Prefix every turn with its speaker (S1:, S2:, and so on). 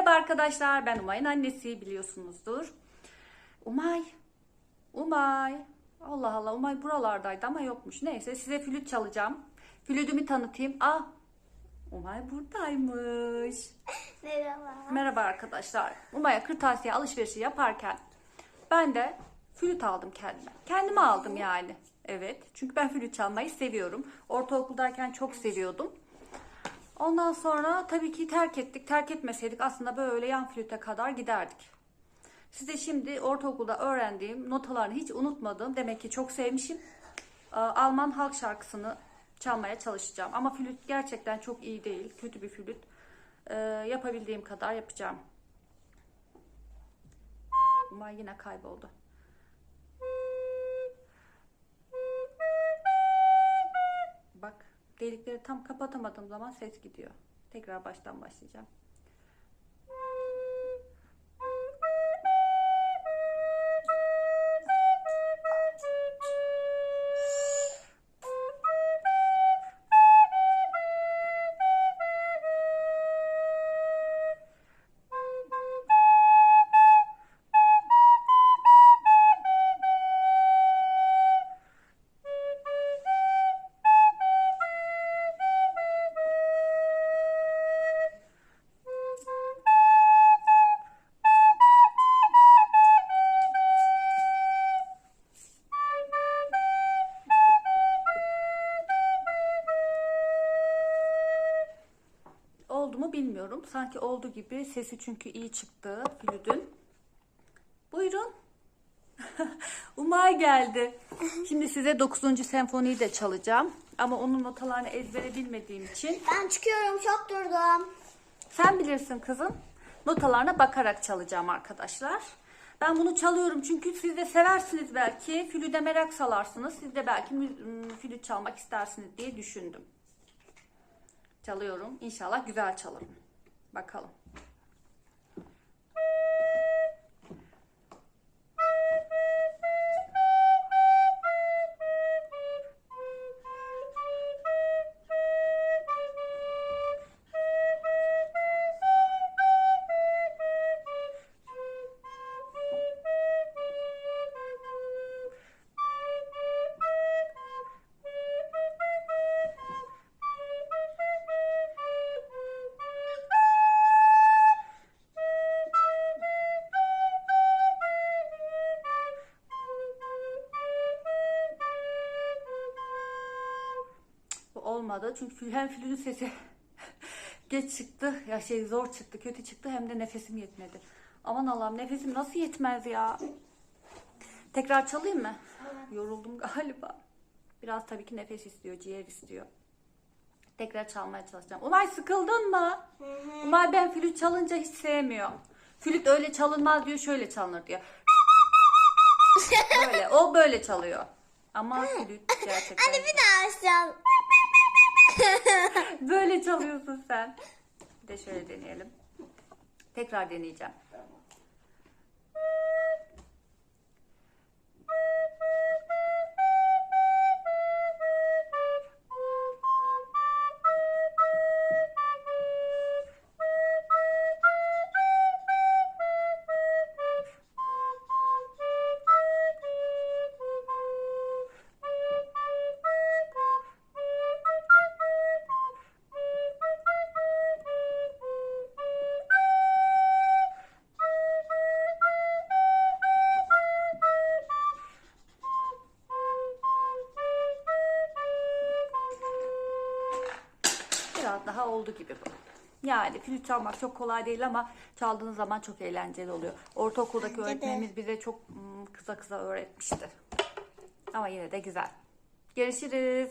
S1: Merhaba arkadaşlar, ben Umay'ın annesi biliyorsunuzdur. Umay, Umay. Allah Allah, Umay buralardaydı ama yokmuş. Neyse size flüt çalacağım. Flütümü tanıtayım. Ah, Umay buradaymış.
S2: Merhaba.
S1: Merhaba arkadaşlar. Umay'a kırtasiye alışverişi yaparken ben de flüt aldım kendime. Kendime aldım yani. Evet. Çünkü ben flüt çalmayı seviyorum. Ortaokuldayken çok seviyordum. Ondan sonra tabii ki terk ettik. Terk etmeseydik aslında böyle yan flüte kadar giderdik. Size şimdi ortaokulda öğrendiğim notalarını hiç unutmadım. Demek ki çok sevmişim. Ee, Alman halk şarkısını çalmaya çalışacağım. Ama flüt gerçekten çok iyi değil. Kötü bir flüt. Ee, yapabildiğim kadar yapacağım. Umay yine kayboldu. Delikleri tam kapatamadığım zaman ses gidiyor. Tekrar baştan başlayacağım. Mu bilmiyorum. Sanki oldu gibi. Sesi çünkü iyi çıktı flütün. Buyurun. Umay geldi. Şimdi size 9. senfoniyi de çalacağım. Ama onun notalarını ezbere bilmediğim için
S2: Ben çıkıyorum çok durdum.
S1: sen bilirsin kızım. Notalarına bakarak çalacağım arkadaşlar. Ben bunu çalıyorum çünkü siz de seversiniz belki. Flüde merak salarsınız. Siz de belki ım, flüt çalmak istersiniz diye düşündüm. Çalıyorum. İnşallah güzel çalarım. Bakalım. Olmadı çünkü hem flütün sesi geç çıktı. Ya şey zor çıktı, kötü çıktı hem de nefesim yetmedi. Aman Allah'ım nefesim nasıl yetmez ya? Tekrar çalayım mı? Yoruldum galiba. Biraz tabii ki nefes istiyor, ciğer istiyor. Tekrar çalmaya çalışacağım. Umay sıkıldın mı? Umay ben flüt çalınca hiç sevmiyor. Flüt öyle çalınmaz diyor, şöyle çalınır diyor. Böyle, o böyle çalıyor. Ama flüt gerçekten...
S2: Hadi bir daha çal.
S1: Böyle çalıyorsun sen. Bir de şöyle deneyelim. Tekrar deneyeceğim. Biraz daha oldu gibi bu. Yani flüt çalmak çok kolay değil ama çaldığınız zaman çok eğlenceli oluyor. Ortaokuldaki
S2: Bence de.
S1: öğretmenimiz bize çok mm, kısa kısa öğretmişti. Ama yine de güzel. Görüşürüz.